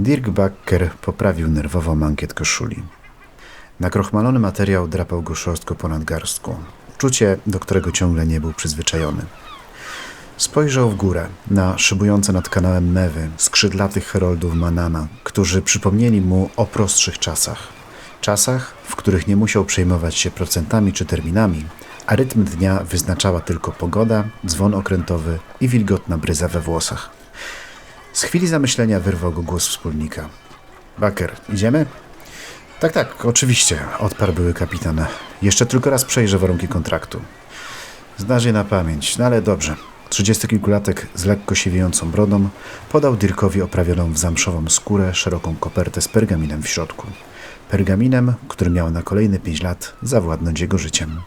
Dirk Backer poprawił nerwowo mankiet koszuli. Nakrochmalony materiał drapał go szorstko ponad garstką. Uczucie, do którego ciągle nie był przyzwyczajony. Spojrzał w górę, na szybujące nad kanałem mewy skrzydlatych heroldów Manama, którzy przypomnieli mu o prostszych czasach. Czasach, w których nie musiał przejmować się procentami czy terminami, a rytm dnia wyznaczała tylko pogoda, dzwon okrętowy i wilgotna bryza we włosach. Z chwili zamyślenia wyrwał go głos wspólnika. Baker, idziemy? Tak, tak, oczywiście, odparł były kapitan. Jeszcze tylko raz przejrzę warunki kontraktu. Znasz je na pamięć, no ale dobrze. Trzydziestokilkulatek z lekko siwiejącą brodą podał Dirkowi oprawioną w zamszową skórę szeroką kopertę z pergaminem w środku. Pergaminem, który miał na kolejne pięć lat zawładnąć jego życiem.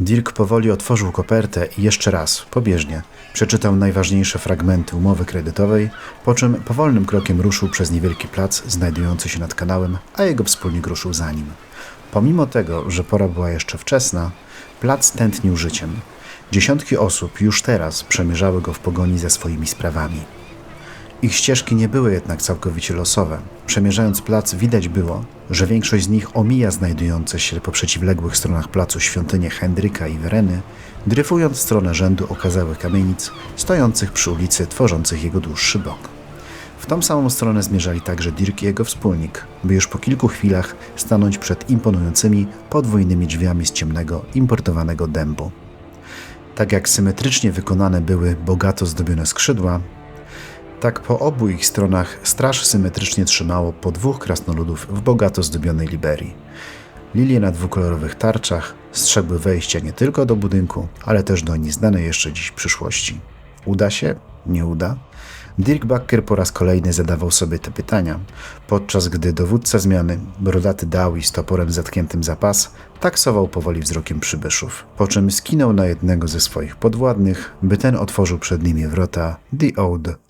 Dirk powoli otworzył kopertę i jeszcze raz, pobieżnie, przeczytał najważniejsze fragmenty umowy kredytowej, po czym powolnym krokiem ruszył przez niewielki plac znajdujący się nad kanałem, a jego wspólnik ruszył za nim. Pomimo tego, że pora była jeszcze wczesna, plac tętnił życiem. Dziesiątki osób już teraz przemierzały go w pogoni za swoimi sprawami. Ich ścieżki nie były jednak całkowicie losowe. Przemierzając plac widać było, że większość z nich omija znajdujące się po przeciwległych stronach placu świątynie Hendryka i Wereny, dryfując w stronę rzędu okazałych kamienic stojących przy ulicy tworzących jego dłuższy bok. W tą samą stronę zmierzali także Dirk i jego wspólnik, by już po kilku chwilach stanąć przed imponującymi podwójnymi drzwiami z ciemnego, importowanego dębu. Tak jak symetrycznie wykonane były bogato zdobione skrzydła, tak po obu ich stronach straż symetrycznie trzymało po dwóch krasnoludów w bogato zdobionej liberii. Lilie na dwukolorowych tarczach strzegły wejścia nie tylko do budynku, ale też do nieznanej jeszcze dziś przyszłości. Uda się? Nie uda? Dirk Bakker po raz kolejny zadawał sobie te pytania, podczas gdy dowódca zmiany, brodaty Dawi z toporem zatkniętym za pas, taksował powoli wzrokiem przybyszów, po czym skinął na jednego ze swoich podwładnych, by ten otworzył przed nimi wrota The Old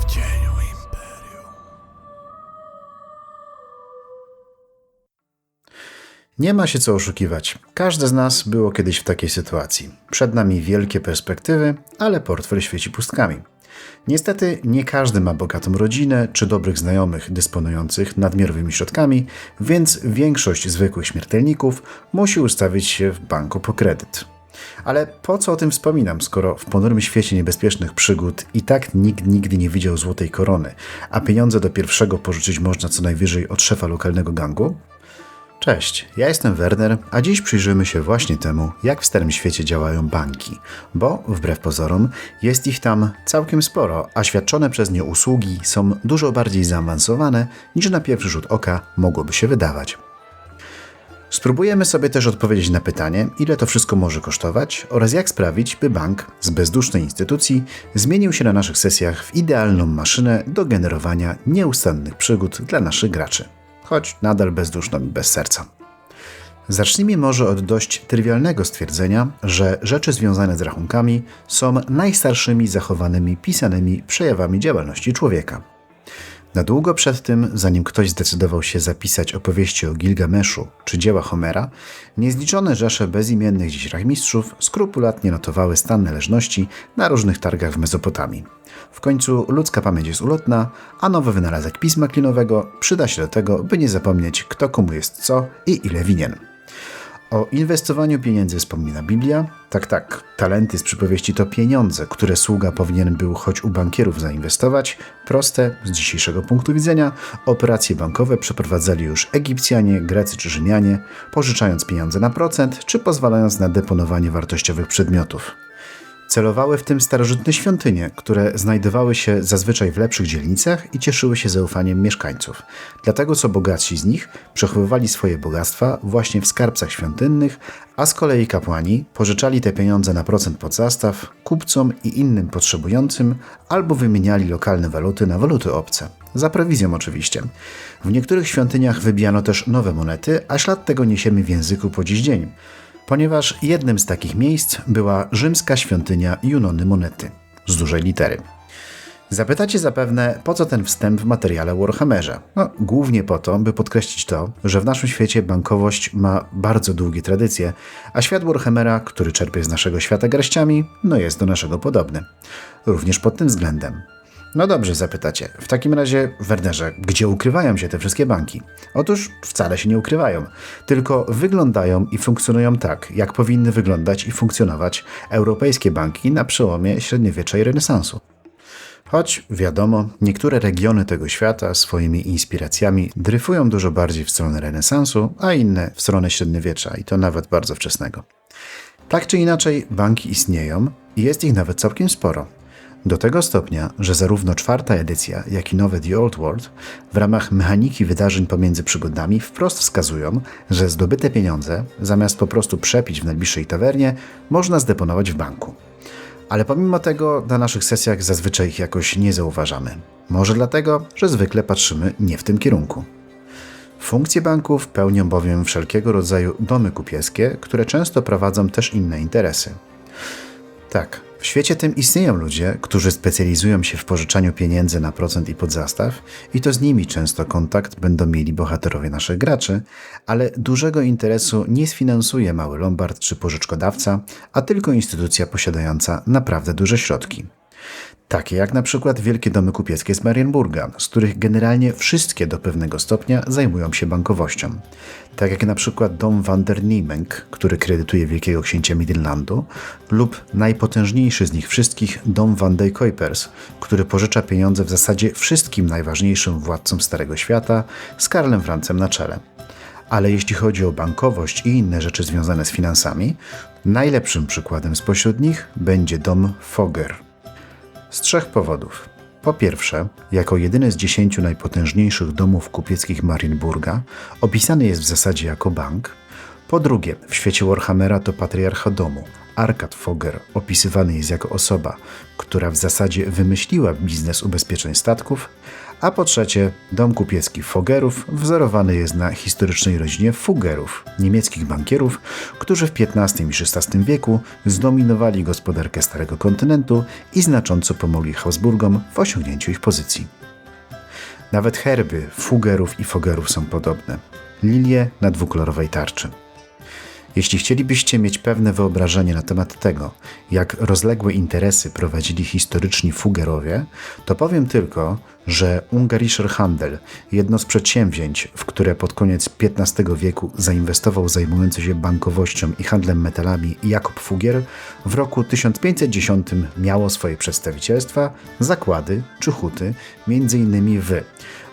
W cieniu Imperium. Nie ma się co oszukiwać. Każde z nas było kiedyś w takiej sytuacji. Przed nami wielkie perspektywy, ale portfel świeci pustkami. Niestety nie każdy ma bogatą rodzinę czy dobrych znajomych dysponujących nadmiarowymi środkami, więc większość zwykłych śmiertelników musi ustawić się w banku po kredyt. Ale po co o tym wspominam, skoro w ponurym świecie niebezpiecznych przygód i tak nikt nigdy nie widział złotej korony, a pieniądze do pierwszego pożyczyć można co najwyżej od szefa lokalnego gangu? Cześć, ja jestem Werner, a dziś przyjrzymy się właśnie temu, jak w starym świecie działają banki, bo wbrew pozorom jest ich tam całkiem sporo, a świadczone przez nie usługi są dużo bardziej zaawansowane niż na pierwszy rzut oka mogłoby się wydawać. Spróbujemy sobie też odpowiedzieć na pytanie, ile to wszystko może kosztować oraz jak sprawić, by bank z bezdusznej instytucji zmienił się na naszych sesjach w idealną maszynę do generowania nieustannych przygód dla naszych graczy, choć nadal bezduszną i bez serca. Zacznijmy może od dość trywialnego stwierdzenia, że rzeczy związane z rachunkami są najstarszymi zachowanymi pisanymi przejawami działalności człowieka. Na długo przed tym, zanim ktoś zdecydował się zapisać opowieści o Gilgameszu czy dzieła Homera, niezliczone rzesze bezimiennych dziś rachmistrzów skrupulatnie notowały stan należności na różnych targach w Mezopotamii. W końcu ludzka pamięć jest ulotna, a nowy wynalazek pisma klinowego przyda się do tego, by nie zapomnieć, kto komu jest co i ile winien. O inwestowaniu pieniędzy wspomina Biblia. Tak, tak, talenty z przypowieści to pieniądze, które sługa powinien był choć u bankierów zainwestować. Proste, z dzisiejszego punktu widzenia, operacje bankowe przeprowadzali już Egipcjanie, Grecy czy Rzymianie, pożyczając pieniądze na procent, czy pozwalając na deponowanie wartościowych przedmiotów. Celowały w tym starożytne świątynie, które znajdowały się zazwyczaj w lepszych dzielnicach i cieszyły się zaufaniem mieszkańców. Dlatego co bogatsi z nich przechowywali swoje bogactwa właśnie w skarbcach świątynnych, a z kolei kapłani pożyczali te pieniądze na procent pod zastaw kupcom i innym potrzebującym albo wymieniali lokalne waluty na waluty obce. Za prowizją oczywiście. W niektórych świątyniach wybijano też nowe monety, a ślad tego niesiemy w języku po dziś dzień ponieważ jednym z takich miejsc była rzymska świątynia Junony Monety z dużej litery. Zapytacie zapewne, po co ten wstęp w materiale Warhammerze? No, głównie po to, by podkreślić to, że w naszym świecie bankowość ma bardzo długie tradycje, a świat Warhammera, który czerpie z naszego świata garściami, no jest do naszego podobny. Również pod tym względem. No dobrze, zapytacie. W takim razie, Wernerze, gdzie ukrywają się te wszystkie banki? Otóż wcale się nie ukrywają, tylko wyglądają i funkcjonują tak, jak powinny wyglądać i funkcjonować europejskie banki na przełomie średniowiecza i renesansu. Choć wiadomo, niektóre regiony tego świata swoimi inspiracjami dryfują dużo bardziej w stronę renesansu, a inne w stronę średniowiecza i to nawet bardzo wczesnego. Tak czy inaczej, banki istnieją i jest ich nawet całkiem sporo. Do tego stopnia, że zarówno czwarta edycja, jak i nowe The Old World w ramach mechaniki wydarzeń pomiędzy przygodami wprost wskazują, że zdobyte pieniądze, zamiast po prostu przepić w najbliższej tawernie, można zdeponować w banku. Ale pomimo tego na naszych sesjach zazwyczaj ich jakoś nie zauważamy. Może dlatego, że zwykle patrzymy nie w tym kierunku. Funkcje banków pełnią bowiem wszelkiego rodzaju domy kupieckie, które często prowadzą też inne interesy. Tak, w świecie tym istnieją ludzie, którzy specjalizują się w pożyczaniu pieniędzy na procent i podzastaw, i to z nimi często kontakt będą mieli bohaterowie naszych graczy, ale dużego interesu nie sfinansuje mały lombard czy pożyczkodawca, a tylko instytucja posiadająca naprawdę duże środki. Takie jak na przykład wielkie domy kupieckie z Marienburga, z których generalnie wszystkie do pewnego stopnia zajmują się bankowością. Tak jak na przykład dom van der Niemenk, który kredytuje wielkiego księcia Midlandu, lub najpotężniejszy z nich wszystkich dom van de Kuipers, który pożycza pieniądze w zasadzie wszystkim najważniejszym władcom Starego Świata z Karlem Francem na czele. Ale jeśli chodzi o bankowość i inne rzeczy związane z finansami, najlepszym przykładem spośród nich będzie dom Fogger – z trzech powodów. Po pierwsze, jako jedyny z dziesięciu najpotężniejszych domów kupieckich Marienburga, opisany jest w zasadzie jako bank. Po drugie, w świecie Warhammera to patriarcha domu. Arkad Fogger opisywany jest jako osoba, która w zasadzie wymyśliła biznes ubezpieczeń statków, a po trzecie, dom kupiecki Fogerów wzorowany jest na historycznej rodzinie Fuggerów, niemieckich bankierów, którzy w XV i XVI wieku zdominowali gospodarkę Starego Kontynentu i znacząco pomogli Habsburgom w osiągnięciu ich pozycji. Nawet herby Fuggerów i Fogerów są podobne. Lilie na dwukolorowej tarczy. Jeśli chcielibyście mieć pewne wyobrażenie na temat tego, jak rozległe interesy prowadzili historyczni Fugerowie, to powiem tylko, że Ungarischer Handel, jedno z przedsięwzięć, w które pod koniec XV wieku zainwestował zajmujący się bankowością i handlem metalami Jakob Fugier, w roku 1510 miało swoje przedstawicielstwa, zakłady czy huty, m.in. w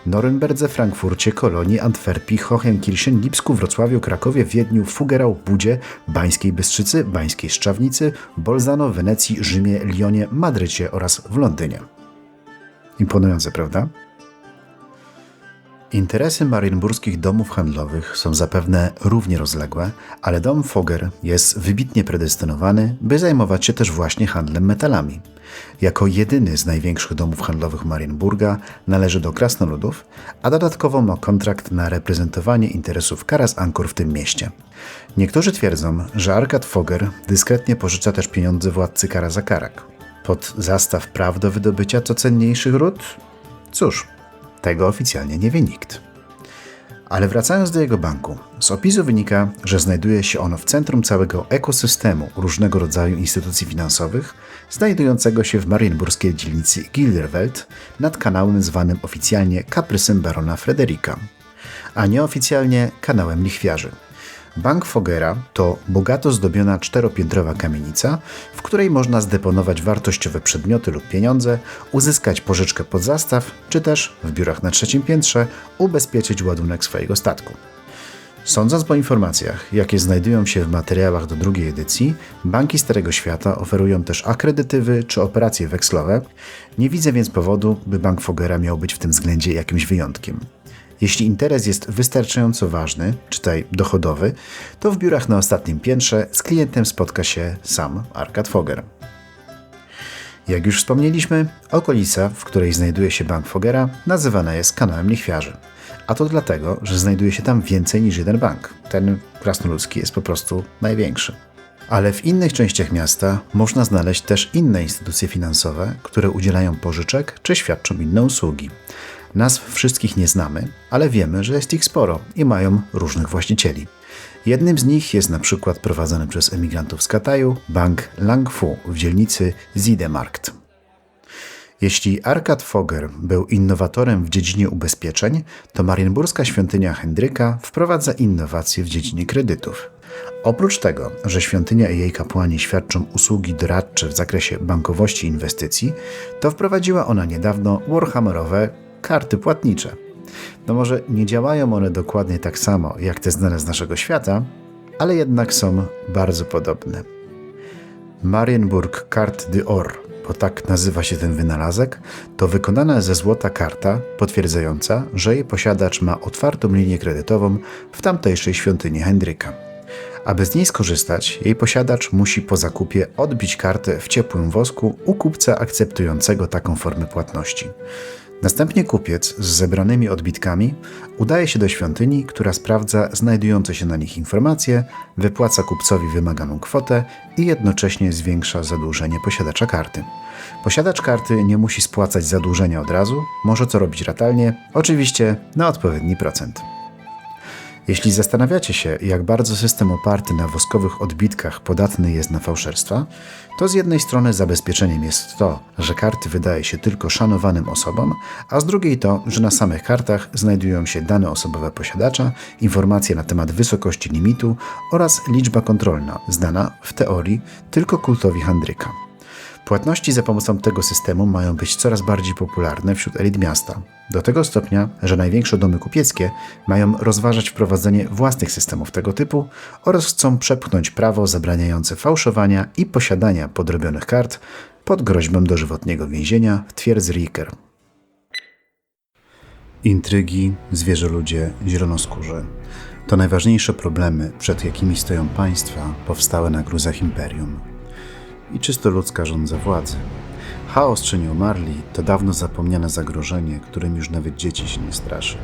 Norymberdze, Frankfurcie, Kolonii, Antwerpii, Hohenkirchen, Lipsku, Wrocławiu, Krakowie, Wiedniu, Fugerał, Budzie, Bańskiej Bystrzycy, Bańskiej Szczawnicy, Bolzano, Wenecji, Rzymie, Lyonie, Madrycie oraz w Londynie. Imponujące, prawda? Interesy marienburskich domów handlowych są zapewne równie rozległe, ale dom Fogger jest wybitnie predestynowany, by zajmować się też właśnie handlem metalami. Jako jedyny z największych domów handlowych Marienburga należy do krasnoludów, a dodatkowo ma kontrakt na reprezentowanie interesów Karas Ankor w tym mieście. Niektórzy twierdzą, że Arkad Fogger dyskretnie pożycza też pieniądze władcy Karazakarak. Pod zastaw praw do wydobycia co cenniejszych ród? Cóż, tego oficjalnie nie wie nikt. Ale wracając do jego banku, z opisu wynika, że znajduje się ono w centrum całego ekosystemu różnego rodzaju instytucji finansowych, znajdującego się w marienburskiej dzielnicy Gilderwelt nad kanałem zwanym oficjalnie kaprysem barona Frederika, a nieoficjalnie kanałem lichwiarzy. Bank Fogera to bogato zdobiona czteropiętrowa kamienica, w której można zdeponować wartościowe przedmioty lub pieniądze, uzyskać pożyczkę pod zastaw, czy też w biurach na trzecim piętrze ubezpieczyć ładunek swojego statku. Sądząc po informacjach, jakie znajdują się w materiałach do drugiej edycji, banki Starego Świata oferują też akredytywy czy operacje wekslowe. Nie widzę więc powodu, by Bank Fogera miał być w tym względzie jakimś wyjątkiem. Jeśli interes jest wystarczająco ważny, czytaj dochodowy, to w biurach na ostatnim piętrze z klientem spotka się sam Arkad Foger. Jak już wspomnieliśmy, okolica, w której znajduje się bank Fogera, nazywana jest kanałem lichwiarzy. A to dlatego, że znajduje się tam więcej niż jeden bank. Ten krasnoludzki jest po prostu największy. Ale w innych częściach miasta można znaleźć też inne instytucje finansowe, które udzielają pożyczek czy świadczą inne usługi. Nazw wszystkich nie znamy, ale wiemy, że jest ich sporo i mają różnych właścicieli. Jednym z nich jest na przykład prowadzony przez emigrantów z Kataju bank Langfu w dzielnicy Ziedemarkt. Jeśli Arkad Foger był innowatorem w dziedzinie ubezpieczeń, to marienburska świątynia Hendryka wprowadza innowacje w dziedzinie kredytów. Oprócz tego, że świątynia i jej kapłani świadczą usługi doradcze w zakresie bankowości i inwestycji, to wprowadziła ona niedawno Warhammerowe karty płatnicze. No może nie działają one dokładnie tak samo jak te znane z naszego świata, ale jednak są bardzo podobne. Marienburg Carte d'Or, bo tak nazywa się ten wynalazek, to wykonana ze złota karta potwierdzająca, że jej posiadacz ma otwartą linię kredytową w tamtejszej świątyni Hendryka. Aby z niej skorzystać, jej posiadacz musi po zakupie odbić kartę w ciepłym wosku u kupca akceptującego taką formę płatności. Następnie kupiec z zebranymi odbitkami udaje się do świątyni, która sprawdza znajdujące się na nich informacje, wypłaca kupcowi wymaganą kwotę i jednocześnie zwiększa zadłużenie posiadacza karty. Posiadacz karty nie musi spłacać zadłużenia od razu, może to robić ratalnie, oczywiście na odpowiedni procent. Jeśli zastanawiacie się, jak bardzo system oparty na woskowych odbitkach podatny jest na fałszerstwa, to z jednej strony zabezpieczeniem jest to, że karty wydaje się tylko szanowanym osobom, a z drugiej to, że na samych kartach znajdują się dane osobowe posiadacza, informacje na temat wysokości limitu oraz liczba kontrolna, znana w teorii tylko kultowi handryka. Płatności za pomocą tego systemu mają być coraz bardziej popularne wśród elit miasta. Do tego stopnia, że największe domy kupieckie mają rozważać wprowadzenie własnych systemów tego typu oraz chcą przepchnąć prawo zabraniające fałszowania i posiadania podrobionych kart pod groźbą dożywotniego więzienia w twierdzy Riker. Intrygi, zwierzoludzie, zielonoskórzy to najważniejsze problemy, przed jakimi stoją państwa powstałe na gruzach imperium i czysto ludzka żądza władzy. Chaos czy nieumarli to dawno zapomniane zagrożenie, którym już nawet dzieci się nie straszy.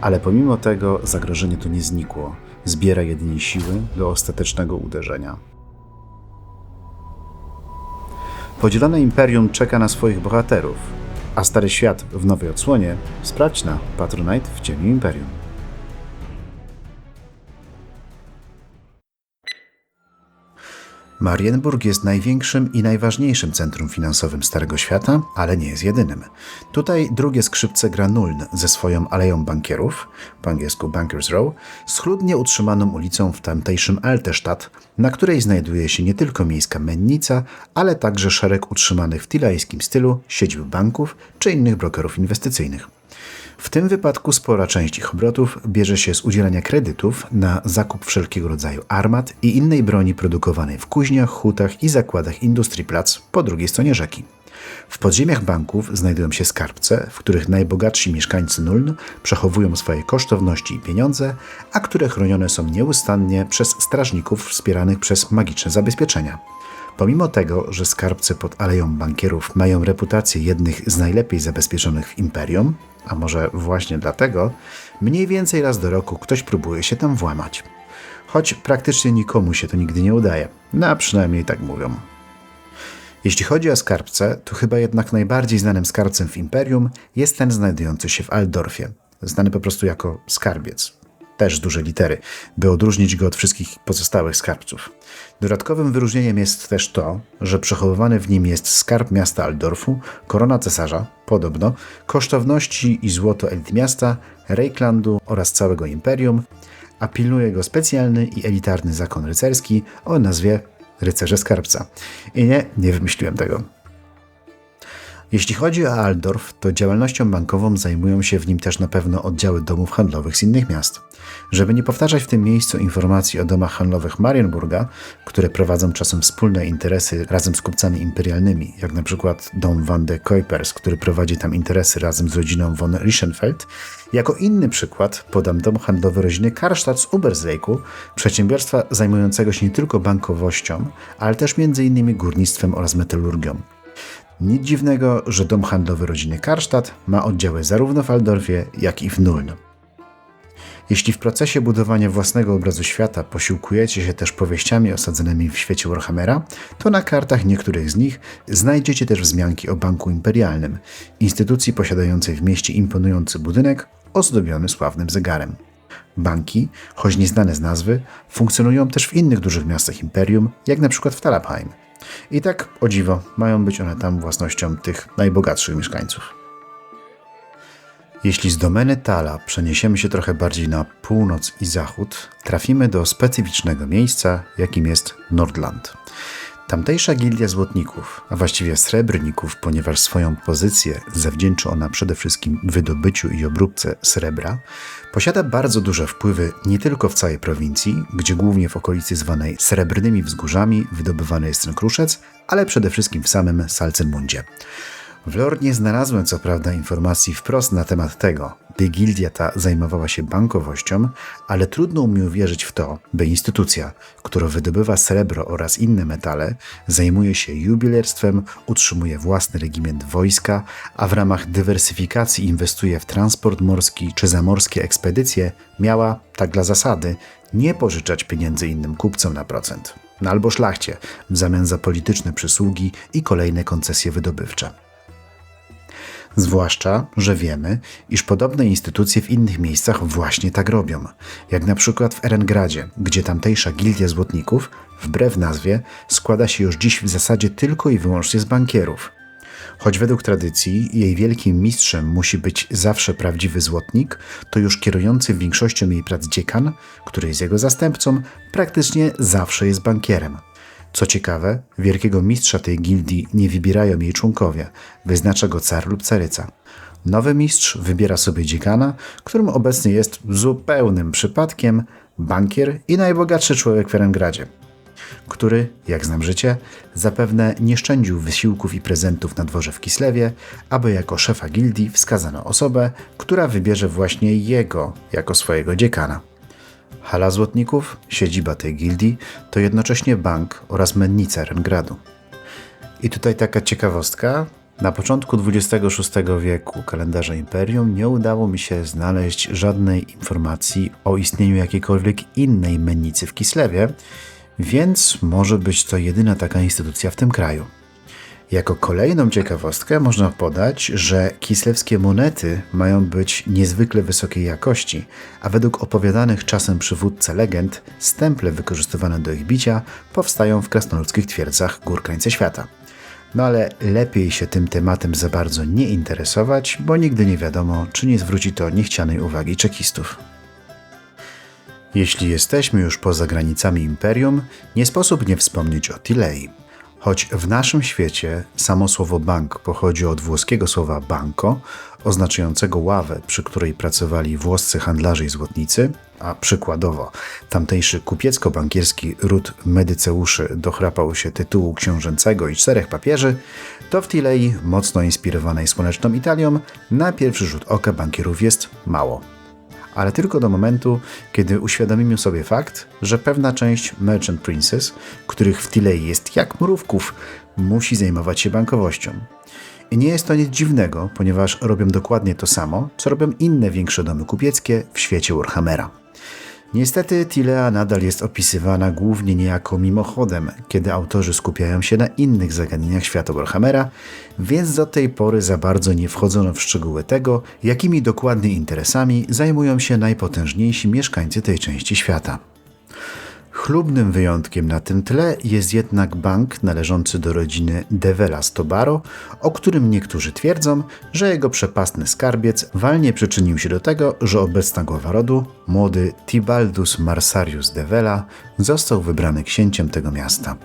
Ale pomimo tego zagrożenie to nie znikło, zbiera jedynie siły do ostatecznego uderzenia. Podzielone imperium czeka na swoich bohaterów, a stary świat w nowej odsłonie sprawdź na Patronite w cieniu imperium. Marienburg jest największym i najważniejszym centrum finansowym Starego Świata, ale nie jest jedynym. Tutaj drugie skrzypce gra Nuln ze swoją aleją bankierów, po angielsku Bankers Row, schludnie utrzymaną ulicą w tamtejszym Altestadt, na której znajduje się nie tylko miejska mennica, ale także szereg utrzymanych w tilajskim stylu siedzib banków czy innych brokerów inwestycyjnych. W tym wypadku spora część ich obrotów bierze się z udzielania kredytów na zakup wszelkiego rodzaju armat i innej broni produkowanej w kuźniach, hutach i zakładach Industrii Plac po drugiej stronie rzeki. W podziemiach banków znajdują się skarbce, w których najbogatsi mieszkańcy Nuln przechowują swoje kosztowności i pieniądze, a które chronione są nieustannie przez strażników wspieranych przez magiczne zabezpieczenia. Pomimo tego, że skarbce pod Aleją Bankierów mają reputację jednych z najlepiej zabezpieczonych w imperium, a może właśnie dlatego, mniej więcej raz do roku ktoś próbuje się tam włamać. Choć praktycznie nikomu się to nigdy nie udaje, no a przynajmniej tak mówią. Jeśli chodzi o skarbce, to chyba jednak najbardziej znanym skarbcem w imperium jest ten znajdujący się w Aldorfie, znany po prostu jako skarbiec też duże litery, by odróżnić go od wszystkich pozostałych skarbców. Dodatkowym wyróżnieniem jest też to, że przechowywany w nim jest skarb miasta Aldorfu, korona cesarza, podobno, kosztowności i złoto elit miasta, Reiklandu oraz całego imperium, a pilnuje go specjalny i elitarny zakon rycerski o nazwie Rycerze Skarbca. I nie, nie wymyśliłem tego. Jeśli chodzi o Aldorf, to działalnością bankową zajmują się w nim też na pewno oddziały domów handlowych z innych miast. Żeby nie powtarzać w tym miejscu informacji o domach handlowych Marienburga, które prowadzą czasem wspólne interesy razem z kupcami imperialnymi, jak na przykład dom Van de Kuipers, który prowadzi tam interesy razem z rodziną von Rischenfeld, jako inny przykład podam dom handlowy rodziny Karstadt z Uberzeiku, przedsiębiorstwa zajmującego się nie tylko bankowością, ale też m.in. górnictwem oraz metalurgią. Nic dziwnego, że dom handlowy rodziny Karstadt ma oddziały zarówno w Aldorfie, jak i w Nuln. Jeśli w procesie budowania własnego obrazu świata posiłkujecie się też powieściami osadzonymi w świecie Warhammera, to na kartach niektórych z nich znajdziecie też wzmianki o Banku Imperialnym, instytucji posiadającej w mieście imponujący budynek ozdobiony sławnym zegarem. Banki, choć nieznane z nazwy, funkcjonują też w innych dużych miastach Imperium, jak na przykład w Talabheim. I tak, o dziwo, mają być one tam własnością tych najbogatszych mieszkańców. Jeśli z domeny Tala przeniesiemy się trochę bardziej na północ i zachód, trafimy do specyficznego miejsca, jakim jest Nordland. Tamtejsza gildia złotników, a właściwie srebrników, ponieważ swoją pozycję zawdzięcza ona przede wszystkim wydobyciu i obróbce srebra, posiada bardzo duże wpływy nie tylko w całej prowincji, gdzie głównie w okolicy zwanej Srebrnymi Wzgórzami wydobywany jest ten kruszec, ale przede wszystkim w samym Salcenmundzie. W lore nie znalazłem co prawda informacji wprost na temat tego, by gildia ta zajmowała się bankowością, ale trudno mi uwierzyć w to, by instytucja, która wydobywa srebro oraz inne metale, zajmuje się jubilerstwem, utrzymuje własny regiment wojska, a w ramach dywersyfikacji inwestuje w transport morski czy zamorskie ekspedycje, miała, tak dla zasady, nie pożyczać pieniędzy innym kupcom na procent, no albo szlachcie w zamian za polityczne przysługi i kolejne koncesje wydobywcze. Zwłaszcza, że wiemy, iż podobne instytucje w innych miejscach właśnie tak robią, jak na przykład w Erengradzie, gdzie tamtejsza gildia złotników, wbrew nazwie, składa się już dziś w zasadzie tylko i wyłącznie z bankierów. Choć według tradycji jej wielkim mistrzem musi być zawsze prawdziwy złotnik, to już kierujący większością jej prac dziekan, który jest jego zastępcą, praktycznie zawsze jest bankierem. Co ciekawe, wielkiego mistrza tej gildii nie wybierają jej członkowie, wyznacza go car lub caryca. Nowy mistrz wybiera sobie dziekana, którym obecnie jest zupełnym przypadkiem bankier i najbogatszy człowiek w Erengradzie, który, jak znam życie, zapewne nie szczędził wysiłków i prezentów na dworze w Kislewie, aby jako szefa gildii wskazano osobę, która wybierze właśnie jego jako swojego dziekana. Hala Złotników, siedziba tej gildii, to jednocześnie bank oraz mennica Rengradu. I tutaj taka ciekawostka. Na początku XXVI wieku kalendarza Imperium nie udało mi się znaleźć żadnej informacji o istnieniu jakiejkolwiek innej mennicy w Kislewie, więc może być to jedyna taka instytucja w tym kraju. Jako kolejną ciekawostkę można podać, że kislewskie monety mają być niezwykle wysokiej jakości, a według opowiadanych czasem przywódcy legend, stemple wykorzystywane do ich bicia powstają w krasnoludzkich twierdzach gór krańca świata. No ale lepiej się tym tematem za bardzo nie interesować, bo nigdy nie wiadomo, czy nie zwróci to niechcianej uwagi czekistów. Jeśli jesteśmy już poza granicami imperium, nie sposób nie wspomnieć o Tilei. Choć w naszym świecie samo słowo bank pochodzi od włoskiego słowa banco, oznaczającego ławę, przy której pracowali włoscy handlarze i złotnicy, a przykładowo tamtejszy kupiecko-bankierski ród Medyceuszy dochrapał się tytułu książęcego i czterech papieży, to w Tilei, mocno inspirowanej słoneczną Italią, na pierwszy rzut oka bankierów jest mało ale tylko do momentu, kiedy uświadomimy sobie fakt, że pewna część Merchant Princes, których w Tilei jest jak mrówków, musi zajmować się bankowością. I nie jest to nic dziwnego, ponieważ robią dokładnie to samo, co robią inne większe domy kupieckie w świecie Warhammera. Niestety Tilea nadal jest opisywana głównie niejako mimochodem, kiedy autorzy skupiają się na innych zagadnieniach świata Warhammera, więc do tej pory za bardzo nie wchodzono w szczegóły tego, jakimi dokładnie interesami zajmują się najpotężniejsi mieszkańcy tej części świata. Chlubnym wyjątkiem na tym tle jest jednak bank należący do rodziny Devela Stobaro, o którym niektórzy twierdzą, że jego przepastny skarbiec walnie przyczynił się do tego, że obecna głowa rodu, młody Tibaldus Marsarius Devela, został wybrany księciem tego miasta.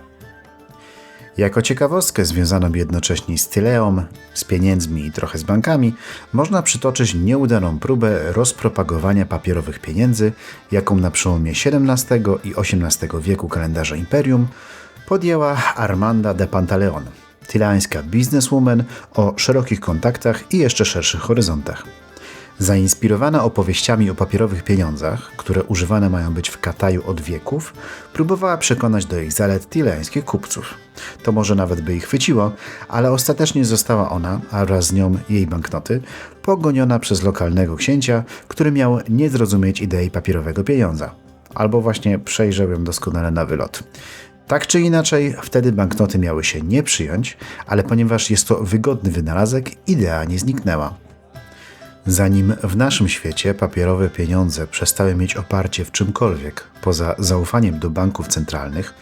Jako ciekawostkę związaną jednocześnie z Tyleą, z pieniędzmi i trochę z bankami, można przytoczyć nieudaną próbę rozpropagowania papierowych pieniędzy, jaką na przełomie XVII i XVIII wieku kalendarza Imperium podjęła Armanda de Pantaleon, tyleańska bizneswoman o szerokich kontaktach i jeszcze szerszych horyzontach. Zainspirowana opowieściami o papierowych pieniądzach, które używane mają być w Kataju od wieków, próbowała przekonać do ich zalet tileńskich kupców. To może nawet by ich chwyciło, ale ostatecznie została ona, a wraz z nią jej banknoty, pogoniona przez lokalnego księcia, który miał nie zrozumieć idei papierowego pieniądza. Albo właśnie przejrzał ją doskonale na wylot. Tak czy inaczej, wtedy banknoty miały się nie przyjąć, ale ponieważ jest to wygodny wynalazek, idea nie zniknęła. Zanim w naszym świecie papierowe pieniądze przestały mieć oparcie w czymkolwiek poza zaufaniem do banków centralnych,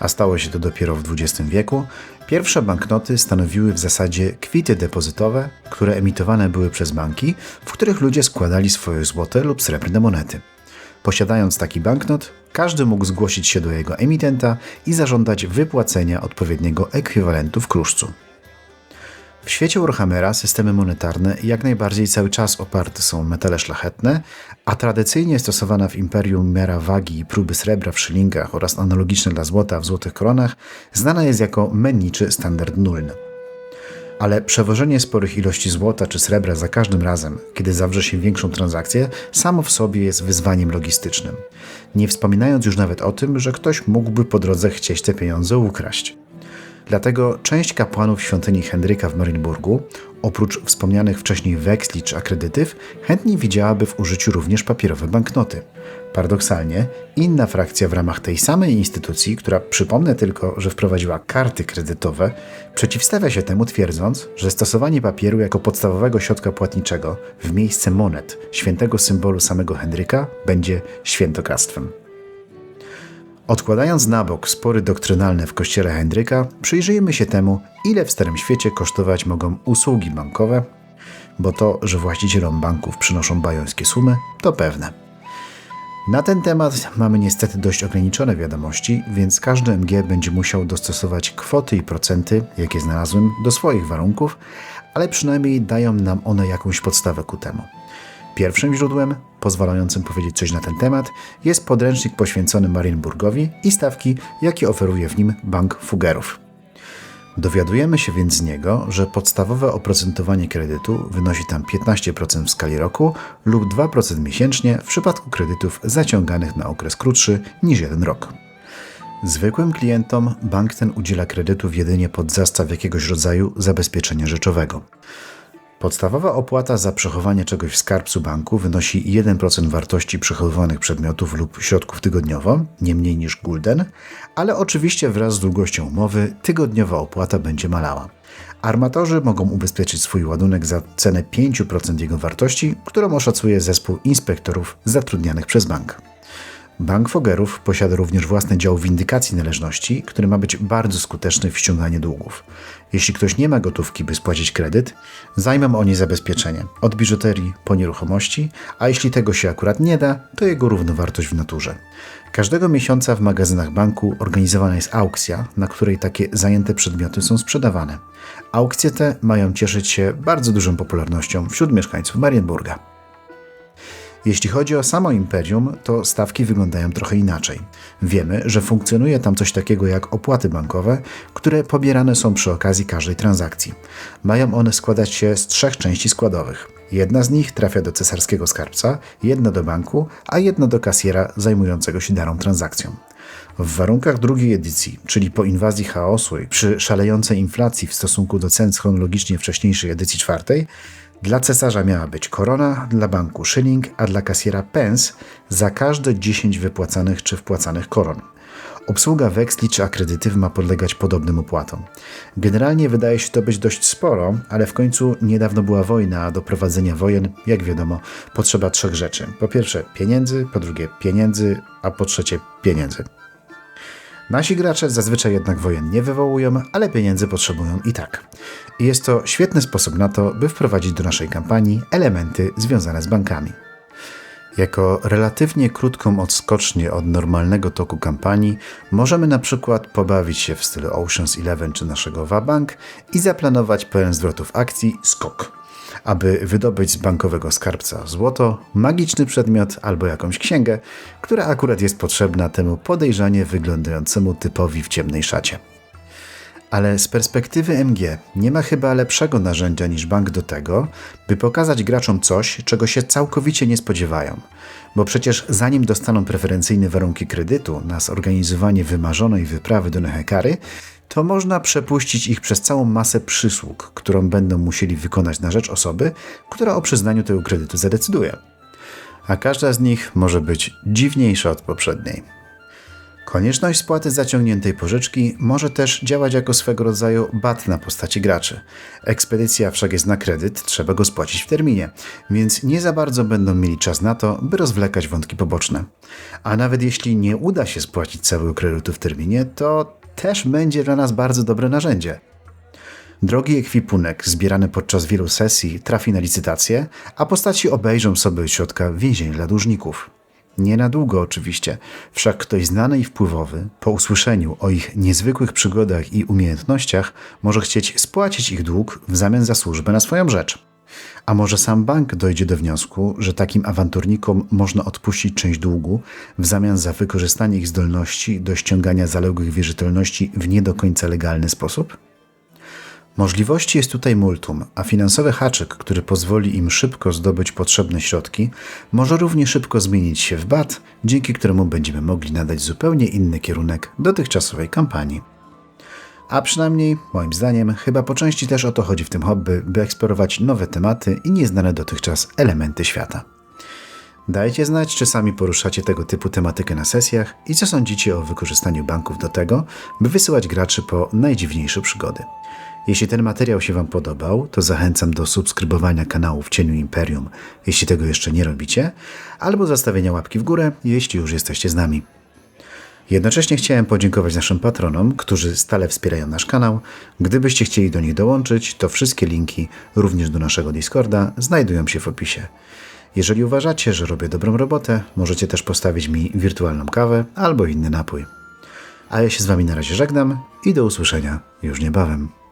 a stało się to dopiero w XX wieku, pierwsze banknoty stanowiły w zasadzie kwity depozytowe, które emitowane były przez banki, w których ludzie składali swoje złote lub srebrne monety. Posiadając taki banknot, każdy mógł zgłosić się do jego emitenta i zażądać wypłacenia odpowiedniego ekwiwalentu w kruszcu. W świecie Warhammera systemy monetarne jak najbardziej cały czas oparte są o metale szlachetne, a tradycyjnie stosowana w Imperium miara wagi i próby srebra w szylingach oraz analogiczne dla złota w złotych koronach znana jest jako menniczy standard nulny. Ale przewożenie sporych ilości złota czy srebra za każdym razem, kiedy zawrze się większą transakcję, samo w sobie jest wyzwaniem logistycznym. Nie wspominając już nawet o tym, że ktoś mógłby po drodze chcieć te pieniądze ukraść. Dlatego część kapłanów świątyni Henryka w Marienburgu, oprócz wspomnianych wcześniej weksli czy akredytyw, chętnie widziałaby w użyciu również papierowe banknoty. Paradoksalnie, inna frakcja w ramach tej samej instytucji, która przypomnę tylko, że wprowadziła karty kredytowe, przeciwstawia się temu twierdząc, że stosowanie papieru jako podstawowego środka płatniczego w miejsce monet, świętego symbolu samego Henryka, będzie świętokradztwem. Odkładając na bok spory doktrynalne w kościele Hendryka, przyjrzyjmy się temu, ile w Starym Świecie kosztować mogą usługi bankowe, bo to, że właścicielom banków przynoszą bajońskie sumy, to pewne. Na ten temat mamy niestety dość ograniczone wiadomości, więc każdy MG będzie musiał dostosować kwoty i procenty, jakie znalazłem, do swoich warunków, ale przynajmniej dają nam one jakąś podstawę ku temu. Pierwszym źródłem, pozwalającym powiedzieć coś na ten temat, jest podręcznik poświęcony Marienburgowi i stawki, jakie oferuje w nim Bank Fugerów. Dowiadujemy się więc z niego, że podstawowe oprocentowanie kredytu wynosi tam 15% w skali roku lub 2% miesięcznie w przypadku kredytów zaciąganych na okres krótszy niż jeden rok. Zwykłym klientom bank ten udziela kredytów jedynie pod zastaw jakiegoś rodzaju zabezpieczenia rzeczowego. Podstawowa opłata za przechowanie czegoś w skarbcu banku wynosi 1% wartości przechowywanych przedmiotów lub środków tygodniowo, nie mniej niż gulden, ale oczywiście wraz z długością umowy tygodniowa opłata będzie malała. Armatorzy mogą ubezpieczyć swój ładunek za cenę 5% jego wartości, którą oszacuje zespół inspektorów zatrudnianych przez bank. Bank Fogerów posiada również własny dział windykacji należności, który ma być bardzo skuteczny w ściąganiu długów. Jeśli ktoś nie ma gotówki, by spłacić kredyt, zajmą oni zabezpieczenie od biżuterii po nieruchomości, a jeśli tego się akurat nie da, to jego równowartość w naturze. Każdego miesiąca w magazynach banku organizowana jest aukcja, na której takie zajęte przedmioty są sprzedawane. Aukcje te mają cieszyć się bardzo dużą popularnością wśród mieszkańców Marienburga. Jeśli chodzi o samo imperium, to stawki wyglądają trochę inaczej. Wiemy, że funkcjonuje tam coś takiego jak opłaty bankowe, które pobierane są przy okazji każdej transakcji. Mają one składać się z trzech części składowych. Jedna z nich trafia do cesarskiego skarbca, jedna do banku, a jedna do kasjera zajmującego się daną transakcją. W warunkach drugiej edycji, czyli po inwazji chaosu i przy szalejącej inflacji w stosunku do cen chronologicznie wcześniejszej edycji czwartej, dla cesarza miała być korona, dla banku szyling, a dla kasjera pens za każde 10 wypłacanych czy wpłacanych koron. Obsługa weksli czy akredytyw ma podlegać podobnym opłatom. Generalnie wydaje się to być dość sporo, ale w końcu niedawno była wojna, a do prowadzenia wojen, jak wiadomo, potrzeba trzech rzeczy. Po pierwsze pieniędzy, po drugie pieniędzy, a po trzecie pieniędzy. Nasi gracze zazwyczaj jednak wojen nie wywołują, ale pieniędzy potrzebują i tak. I jest to świetny sposób na to, by wprowadzić do naszej kampanii elementy związane z bankami. Jako relatywnie krótką odskocznię od normalnego toku kampanii możemy na przykład pobawić się w stylu Ocean's Eleven czy naszego Wabank i zaplanować pełen zwrotów akcji skok aby wydobyć z bankowego skarbca złoto, magiczny przedmiot albo jakąś księgę, która akurat jest potrzebna temu podejrzanie wyglądającemu typowi w ciemnej szacie. Ale z perspektywy MG nie ma chyba lepszego narzędzia niż bank do tego, by pokazać graczom coś, czego się całkowicie nie spodziewają. Bo przecież zanim dostaną preferencyjne warunki kredytu na zorganizowanie wymarzonej wyprawy do Nehekary, to można przepuścić ich przez całą masę przysług, którą będą musieli wykonać na rzecz osoby, która o przyznaniu tego kredytu zadecyduje. A każda z nich może być dziwniejsza od poprzedniej. Konieczność spłaty zaciągniętej pożyczki może też działać jako swego rodzaju bat na postaci graczy. Ekspedycja wszak jest na kredyt, trzeba go spłacić w terminie, więc nie za bardzo będą mieli czas na to, by rozwlekać wątki poboczne. A nawet jeśli nie uda się spłacić całego kredytu w terminie, to też będzie dla nas bardzo dobre narzędzie. Drogi ekwipunek zbierany podczas wielu sesji trafi na licytację, a postaci obejrzą sobie od środka więzień dla dłużników. Nie na długo oczywiście, wszak ktoś znany i wpływowy, po usłyszeniu o ich niezwykłych przygodach i umiejętnościach, może chcieć spłacić ich dług w zamian za służbę na swoją rzecz. A może sam bank dojdzie do wniosku, że takim awanturnikom można odpuścić część długu w zamian za wykorzystanie ich zdolności do ściągania zaległych wierzytelności w nie do końca legalny sposób? Możliwości jest tutaj multum, a finansowy haczyk, który pozwoli im szybko zdobyć potrzebne środki, może równie szybko zmienić się w bat, dzięki któremu będziemy mogli nadać zupełnie inny kierunek dotychczasowej kampanii. A przynajmniej, moim zdaniem, chyba po części też o to chodzi w tym hobby, by eksplorować nowe tematy i nieznane dotychczas elementy świata. Dajcie znać, czy sami poruszacie tego typu tematykę na sesjach i co sądzicie o wykorzystaniu banków do tego, by wysyłać graczy po najdziwniejsze przygody. Jeśli ten materiał się Wam podobał, to zachęcam do subskrybowania kanału w Cieniu Imperium, jeśli tego jeszcze nie robicie, albo zostawienia łapki w górę, jeśli już jesteście z nami. Jednocześnie chciałem podziękować naszym patronom, którzy stale wspierają nasz kanał. Gdybyście chcieli do nich dołączyć, to wszystkie linki, również do naszego Discorda, znajdują się w opisie. Jeżeli uważacie, że robię dobrą robotę, możecie też postawić mi wirtualną kawę albo inny napój. A ja się z Wami na razie żegnam i do usłyszenia już niebawem.